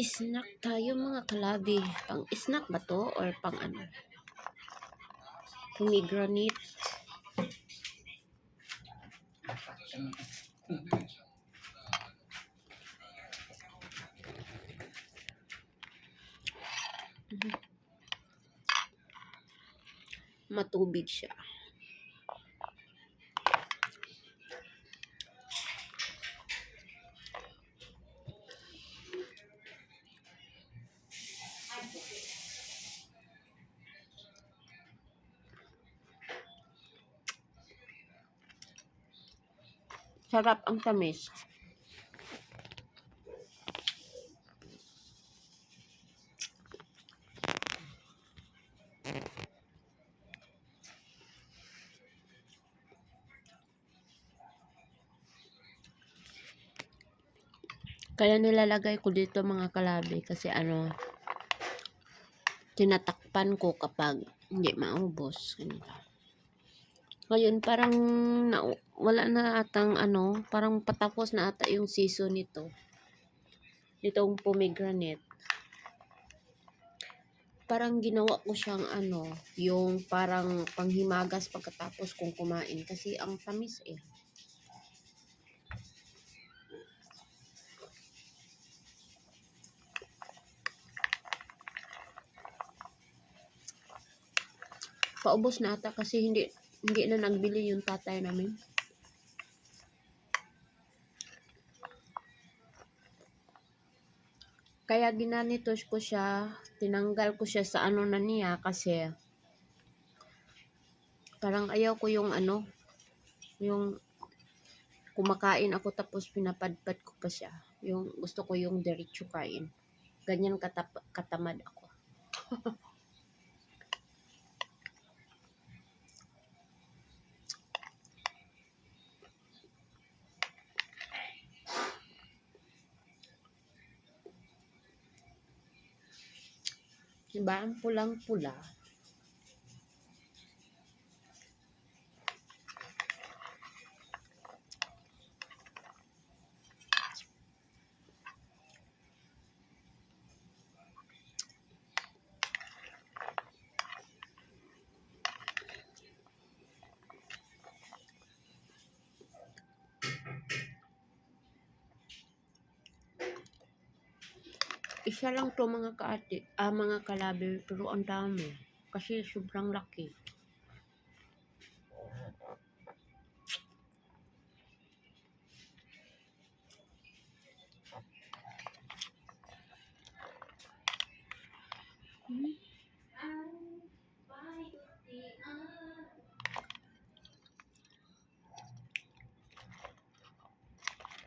Snack tayo mga kalabi. Pang snack ba to or pang ano? Pomegranate. Matubig siya. Sarap ang tamis. Kaya nilalagay ko dito mga kalabi kasi ano, tinatakpan ko kapag hindi maubos. Ganito. Ngayon parang na, wala na atang ano, parang patapos na ata yung season nito. Nitong pomegranate. Parang ginawa ko siyang ano, yung parang panghimagas pagkatapos kong kumain kasi ang tamis eh. Paubos na ata kasi hindi hindi na nagbili yung tatay namin. Kaya ginanito ko siya, tinanggal ko siya sa ano na niya kasi parang ayaw ko yung ano, yung kumakain ako tapos pinapadpad ko pa siya. Yung gusto ko yung diretso kain. Ganyan katap katamad ako. Diba? Ang pulang-pula. Isa lang to mga kaati, ah, mga kalabi, pero ang dami. Kasi sobrang laki.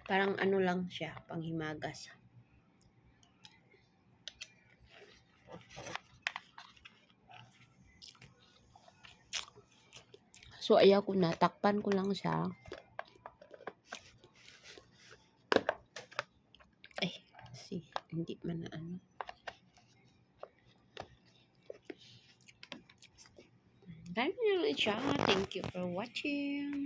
Parang ano lang siya, panghimagas. So, ayaw ko na. Takpan ko lang siya. Ay, si, hindi man na ano. Ganyan lang siya. Thank you for watching.